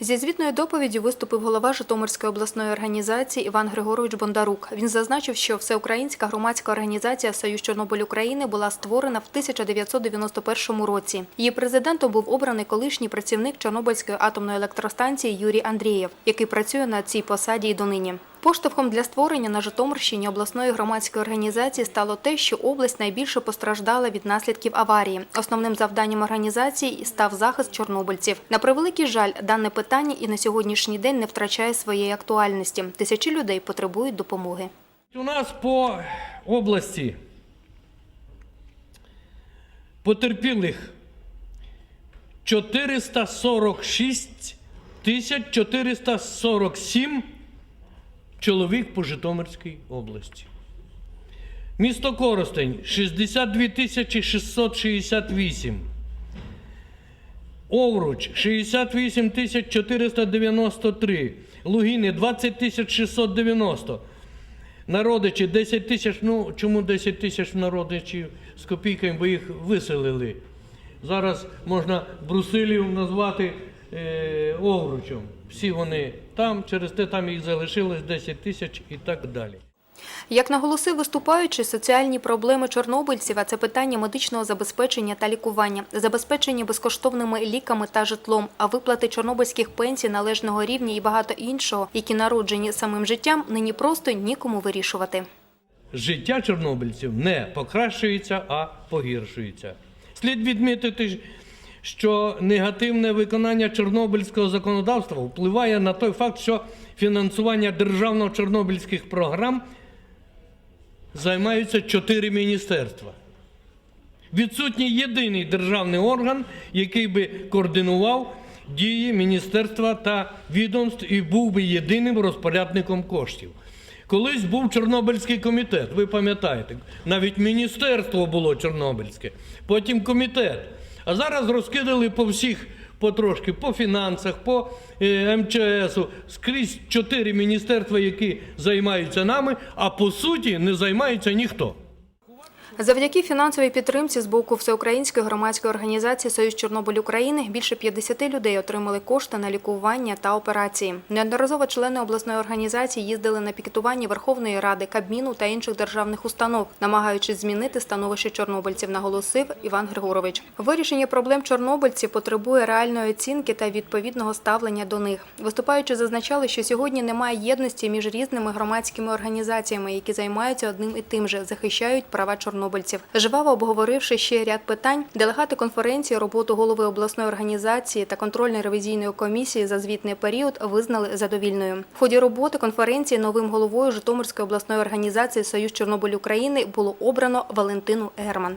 Зі звітною доповіддю виступив голова Житомирської обласної організації Іван Григорович Бондарук. Він зазначив, що всеукраїнська громадська організація Союз Чорнобиль України була створена в 1991 році. Її президентом був обраний колишній працівник Чорнобильської атомної електростанції Юрій Андрієв, який працює на цій посаді і донині. Поштовхом для створення на Житомирщині обласної громадської організації стало те, що область найбільше постраждала від наслідків аварії. Основним завданням організації став захист чорнобильців. На превеликий жаль, дане питання і на сьогоднішній день не втрачає своєї актуальності. Тисячі людей потребують допомоги. У нас по області потерпілих 446 тисяч 447 чоловік по Житомирській області. Місто Коростень 62 668. Овруч 68 493. Лугіни 20 690. Народичі 10 тисяч, ну чому 10 тисяч народичів з копійками, бо їх виселили. Зараз можна Брусилів назвати е, Овручем. Всі вони там, через те там їх залишилось 10 тисяч і так далі. Як наголосив виступаючи, соціальні проблеми чорнобильців, а це питання медичного забезпечення та лікування, забезпечення безкоштовними ліками та житлом, а виплати чорнобильських пенсій належного рівня і багато іншого, які народжені самим життям, нині просто нікому вирішувати. життя чорнобильців не покращується, а погіршується. Слід відмітити, що негативне виконання чорнобильського законодавства впливає на той факт, що фінансування державно-чорнобильських програм займаються чотири міністерства. Відсутній єдиний державний орган, який би координував дії міністерства та відомств і був би єдиним розпорядником коштів. Колись був Чорнобильський комітет, ви пам'ятаєте, навіть міністерство було Чорнобильське, потім комітет. А зараз розкидали по всіх потрошки, по фінансах, по е, МЧСу, скрізь чотири міністерства, які займаються нами, а по суті не займається ніхто. Завдяки фінансовій підтримці з боку Всеукраїнської громадської організації Союз Чорнобиль України більше 50 людей отримали кошти на лікування та операції. Неодноразово члени обласної організації їздили на пікетування Верховної Ради, Кабміну та інших державних установ, намагаючись змінити становище чорнобильців, наголосив Іван Григорович. Вирішення проблем чорнобильців потребує реальної оцінки та відповідного ставлення до них. Виступаючи, зазначали, що сьогодні немає єдності між різними громадськими організаціями, які займаються одним і тим же, захищають права чорнобильців. Жваво обговоривши ще ряд питань, делегати конференції роботу голови обласної організації та контрольної ревізійної комісії за звітний період визнали задовільною. В ході роботи конференції новим головою Житомирської обласної організації Союз Чорнобиль України було обрано Валентину Герман.